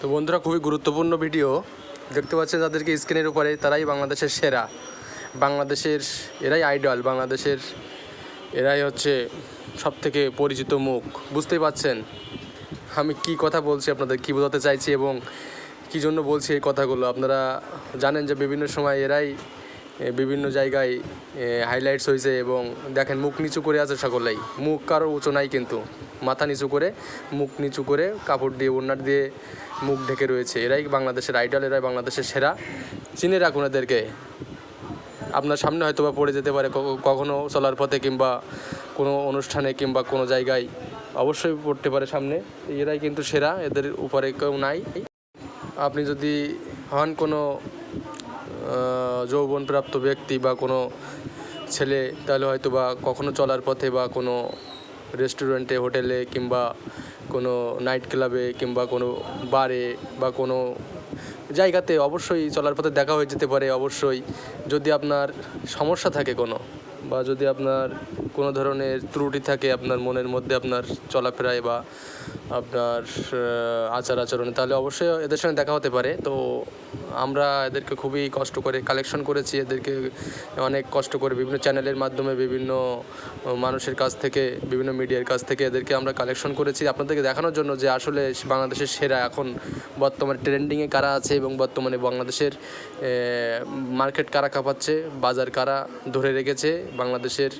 তো বন্ধুরা, খুবই গুরুত্বপূর্ণ ভিডিও। দেখতে পাচ্ছেন যাদেরকে স্ক্রিনের উপরে, তারাই বাংলাদেশের সেরা। বাংলাদেশের, এরাই আইডল বাংলাদেশের এরাই হচ্ছে সব থেকে পরিচিত মুখ। বুঝতেই পাচ্ছেন আমি কি কথা বলছি, আপনাদের কী বোঝাতে চাইছি এবং কী জন্য বলছি এই কথাগুলো? আপনারা জানেন যে বিভিন্ন সময় এরাই বিভিন্ন জায়গায় হাইলাইটস হয়েছে এবং দেখেন মুখ নিচু করে আছে সকলেই। মুখ কারও উঁচু নাই কিন্তু, মাথা নিচু করে, মুখ নিচু করে কাপড় দিয়ে ওড়নার দিয়ে মুখ ঢেকে রয়েছে। এরাই বাংলাদেশের আইডল এরাই বাংলাদেশের সেরা। চিনে রাখুন এদেরকে। আপনার সামনে হয়তো বা পড়ে যেতে পারে কখনো চলার পথে কিংবা কোনো অনুষ্ঠানে কিংবা কোনো জায়গায়। অবশ্যই পড়তে পারে সামনে। এরাই কিন্তু সেরা, এদের উপরে কেউ নাই। আপনি যদি হন কোনো যৌবনপ্রাপ্ত ব্যক্তি বা কোনো ছেলে, তাহলে হয়তো বা কখনো চলার পথে বা কোনো রেস্টুরেন্টে, হোটেলে কিংবা কোনো নাইট ক্লাবে কিংবা কোনো বারে বা কোনো জায়গাতে অবশ্যই চলার পথে দেখা হয়ে যেতে পারে। অবশ্যই যদি আপনার সমস্যা থাকে কোনো বা যদি আপনার কোনো ধরনের ত্রুটি থাকে আপনার মনের মধ্যে আপনার চলাফেরায় বা আপনার আচার আচরণে। তাহলে অবশ্যই এদের সঙ্গে দেখা হতে পারে। তো আমরা এদেরকে খুবই কষ্ট করে কালেকশন করেছি। এদেরকে অনেক কষ্ট করে বিভিন্ন চ্যানেলের মাধ্যমে বিভিন্ন মানুষের কাছ থেকে, বিভিন্ন মিডিয়ার কাছ থেকে এদেরকে আমরা কালেকশন করেছি। আপনাদেরকে দেখানোর জন্য যে আসলে বাংলাদেশের সেরা এখন বর্তমানে ট্রেন্ডিংয়ে কারা আছে এবং বর্তমানে বাংলাদেশের মার্কেট কারা কাঁপাচ্ছে, বাজার কারা ধরে রেখেছে, বাংলাদেশের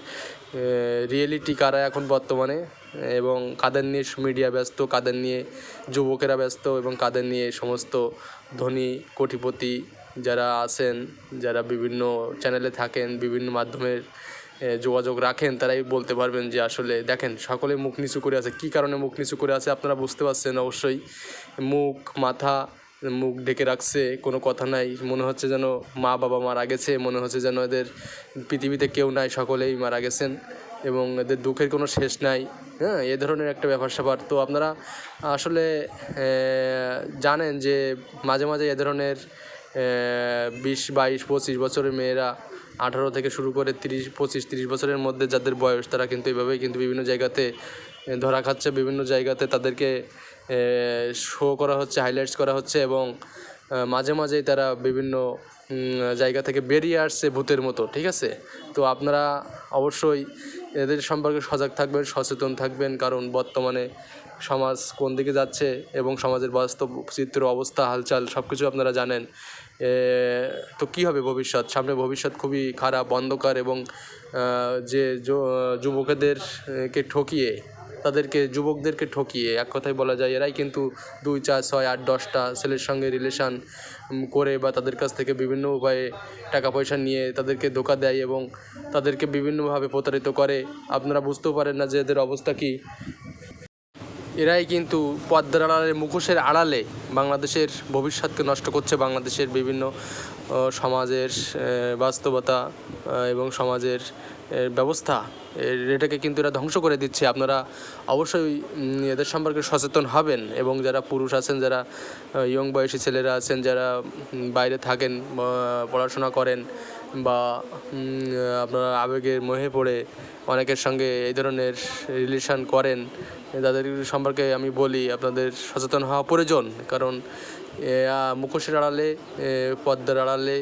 রিয়েলিটি কারা এখন বর্তমানে? এবং কাদের নিয়ে মিডিয়া ব্যস্ত, কাদের নিয়ে যুবকেরা ব্যস্ত, এবং কাদের নিয়ে সমস্ত ধনী কোটিপতি যারা আছেন, যারা বিভিন্ন চ্যানেলে থাকেন, বিভিন্ন মাধ্যমের যোগাযোগ রাখেন, তারাই বলতে পারবেন যে আসলে দেখেন, সকলে মুখ নিচু করে আছে। কী কারণে মুখ নিচু করে আছে আপনারা বুঝতে পারছেন? অবশ্যই মুখ, মাথা মুখ ঢেকে রাখছে, কোনো কথা নাই, মনে হচ্ছে যেন মা বাবা মারা গেছে, মনে হচ্ছে যেন এদের পৃথিবীতে কেউ নাই, সকলেই মারা গেছেন এবং এদের দুঃখের কোনো শেষ নাই। হ্যাঁ এ ধরনের একটা ব্যাপার স্যাপার। তো আপনারা আসলে জানেন যে মাঝে মাঝে এ ধরনের বিশ, বাইশ, পঁচিশ বছরের মেয়েরা, আঠারো থেকে শুরু করে তিরিশ, পঁচিশ, তিরিশ বছরের মধ্যে যাদের বয়স, তারা কিন্তু এভাবেই কিন্তু বিভিন্ন জায়গাতে ধরা খাচ্ছে, বিভিন্ন জায়গাতে তাদেরকে শো করা হচ্ছে হাইলাইটস করা হচ্ছে এবং মাঝে মাঝেই তারা বিভিন্ন জায়গা থেকে বেরিয়ে আসছে ভূতের মতো, ঠিক আছে? তো আপনারা অবশ্যই এদের সম্পর্কে সজাগ থাকবেন, সচেতন থাকবেন, কারণ বর্তমানে সমাজ কোন দিকে যাচ্ছে এবং সমাজের বাস্তব চিত্র, অবস্থা, হালচাল সব কিছু আপনারা জানেন। তো কী হবে ভবিষ্যৎ? সামনে ভবিষ্যৎ খুবই খারাপ, অন্ধকার এবং যে, যুবকেদেরকে ঠকিয়ে তাদেরকে, যুবকদেরকে ঠকিয়ে, এক কথায় বলা যায়, এরাই কিন্তু দুই চার, ছয়, আট, দশটা ছেলের সঙ্গে রিলেশান করে বা তাদের কাছ থেকে বিভিন্ন উপায়ে টাকা পয়সা নিয়ে তাদেরকে ধোকা দেয় এবং তাদেরকে বিভিন্নভাবে প্রতারিত করে। আপনারা বুঝতেও পারেন না যে এদের অবস্থা কী। এরাই কিন্তু পদ্মার আড়ালে, মুখোশের আড়ালে বাংলাদেশের ভবিষ্যৎকে নষ্ট করছে বাংলাদেশের বিভিন্ন সমাজের বাস্তবতা এবং সমাজের ব্যবস্থা এটাকে কিন্তু এরা ধ্বংস করে দিচ্ছে। আপনারা অবশ্যই এদের সম্পর্কে সচেতন হবেন এবং যারা পুরুষ আছেন, যারা ইয়ং বয়সী ছেলেরা আছেন, যারা বাইরে থাকেন পড়াশোনা করেন বা আপনারা আবেগের মোহে পড়ে অনেকের সঙ্গে এই ধরনের রিলেশান করেন, তাদের সম্পর্কে আমি বলি, আপনাদের সচেতন হওয়া প্রয়োজন। কারণ মুখোশের আড়ালে পদ্মার আড়ালে,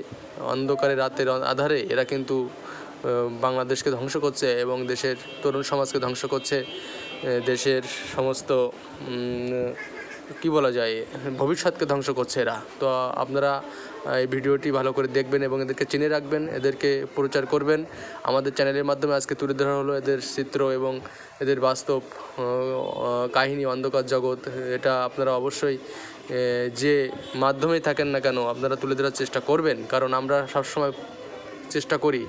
অন্ধকারে রাতের আধারে এরা কিন্তু বাংলাদেশকে ধ্বংস করছে এবং দেশের তরুণ সমাজকে ধ্বংস করছে। দেশের সমস্ত কি বলা যায়, ভবিষ্যৎকে ধ্বংস করছে এরা। তো আপনারা এই ভিডিওটি ভালো করে দেখবেন এবং এদেরকে চিনে রাখবেন, এদেরকে প্রচার করবেন। আমাদের চ্যানেলের মাধ্যমে আজকে তুলে ধরা হলো এদের চিত্র এবং এদের বাস্তব কাহিনী, অন্ধকার জগৎ। এটা আপনারা অবশ্যই যে মাধ্যমেই থাকেন না কেন, আপনারা তুলে ধরার চেষ্টা করবেন। কারণ আমরা সবসময় চেষ্টা করি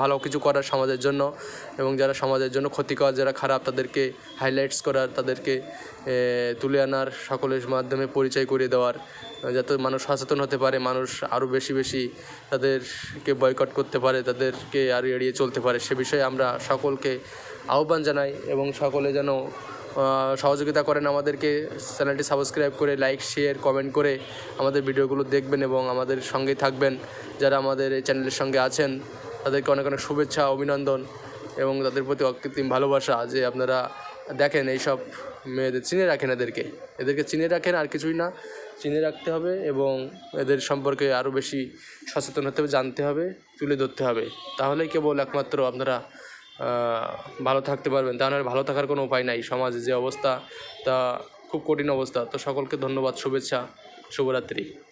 ভালো কিছু করার সমাজের জন্য এবং যারা সমাজের জন্য ক্ষতিকর, যারা খারাপ তাদেরকে হাইলাইটস করার, তাদেরকে তুলে আনার, সকলের মাধ্যমে পরিচয় করিয়ে দেওয়ার, যাতে মানুষ সচেতন হতে পারে, মানুষ আরও বেশি বেশি তাদেরকে বয়কট করতে পারে, তাদেরকে আরও এড়িয়ে চলতে পারে, সে বিষয়ে আমরা সকলকে আহ্বান জানাই এবং সকলে যেন সহযোগিতা করেন আমাদেরকে। চ্যানেলটি সাবস্ক্রাইব করে লাইক, শেয়ার, কমেন্ট করে আমাদের ভিডিওগুলো দেখবেন এবং আমাদের সঙ্গেই থাকবেন। যারা আমাদের এই চ্যানেলের সঙ্গে আছেন, তাদেরকে অনেক অনেক শুভেচ্ছা, অভিনন্দন এবং তাদের প্রতি অকৃত্রিম ভালোবাসা যে আপনারা দেখেন এইসব মেয়েদের, চিনে রাখেন এদেরকে। এদেরকে চিনে রাখেন, আর কিছুই না। চিনে রাখতে হবে এবং এদের সম্পর্কে আরও বেশি সচেতন হতে হবে, জানতে হবে, তুলে ধরতে হবে। তাহলেই কেবল একমাত্র আপনারা ভালো থাকতে পারবেন। তা নাহলে ভালো থাকার কোনো উপায় নাই। সমাজে যে অবস্থা, তা খুব কঠিন অবস্থা। তো সকলকে ধন্যবাদ, শুভেচ্ছা, শুভরাত্রি।